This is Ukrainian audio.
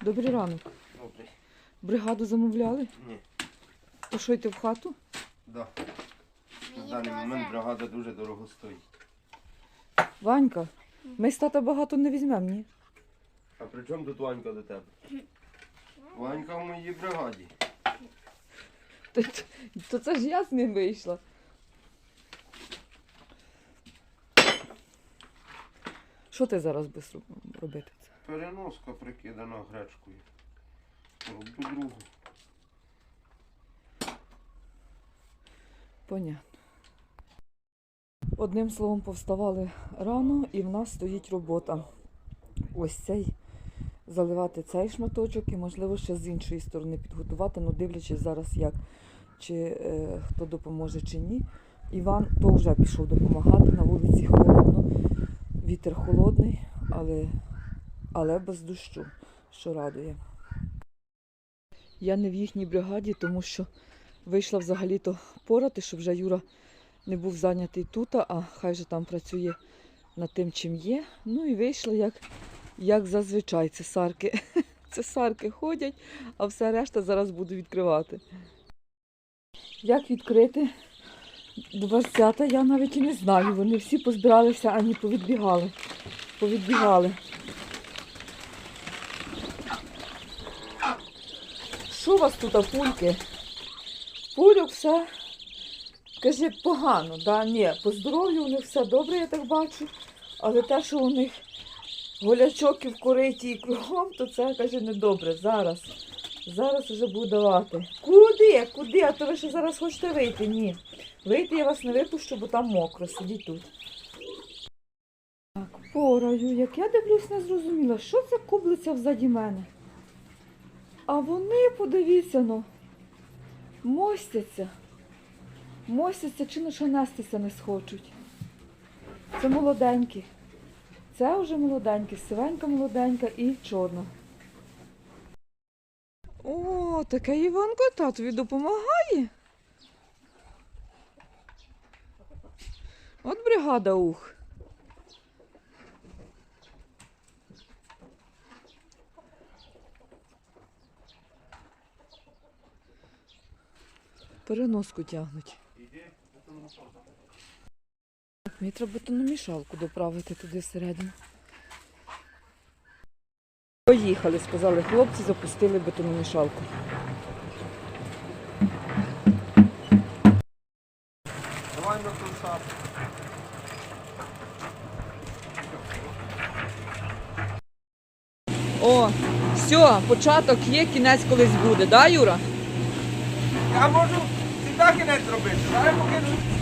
Добрий ранок. Добре. Бригаду замовляли? Ні. То що йти в хату? Да. На даний момент бригада дуже дорого стоїть. Ванька, ми з тата багато не візьмемо, ні? А при чому тут Ванька до тебе? Ванька в моїй бригаді. То, то це ж я з ним вийшла. Що ти зараз будеш робити? Переноска прикидана гречкою. Роблю другу. Понятно. Одним словом, повставали рано і в нас стоїть робота. Ось цей заливати цей шматочок і, можливо, ще з іншої сторони підготувати, ну дивлячись зараз, як чи е, хто допоможе чи ні. Іван то вже пішов допомагати. На вулиці холодно, вітер холодний, але, але без дощу, що радує. Я не в їхній бригаді, тому що вийшла взагалі-то порати, щоб вже Юра не був зайнятий тут, а хай же там працює над тим, чим є. Ну і вийшла як, як зазвичай. Це сарки. Це сарки ходять, а все решта зараз буду відкривати. Як відкрити дверцята, я навіть і не знаю. Вони всі позбиралися, ані повідбігали. Повідбігали. Що у вас тут, пульки? Пульок все, каже, погано, да? Ні, по здоров'ю у них все добре, я так бачу. Але те, що у них голячок і в кориті і кругом, то це каже недобре. Зараз. Зараз вже буду давати. Куди? Куди? А то ви ще зараз хочете вийти? Ні. Вийти я вас не випущу, бо там мокро, сидіть тут. Так, пораю, як я дивлюсь, не зрозуміла, що це кублиця взаді мене. А вони, подивіться, ну, мостяться. Мостяться чи ну ще нестися не схочуть. Це молоденькі. Це вже молоденькі, сивенька молоденька і чорна. О, таке Іванко татові допомагає. От бригада ух. Переноску тягнуть. Мені треба бетономішалку доправити туди всередину. Поїхали, сказали хлопці, запустили бетономішалку. Давай на консап. О, все, початок є, кінець колись буде, да, Юра? Я можу завжди кінець робити. Зараз покину.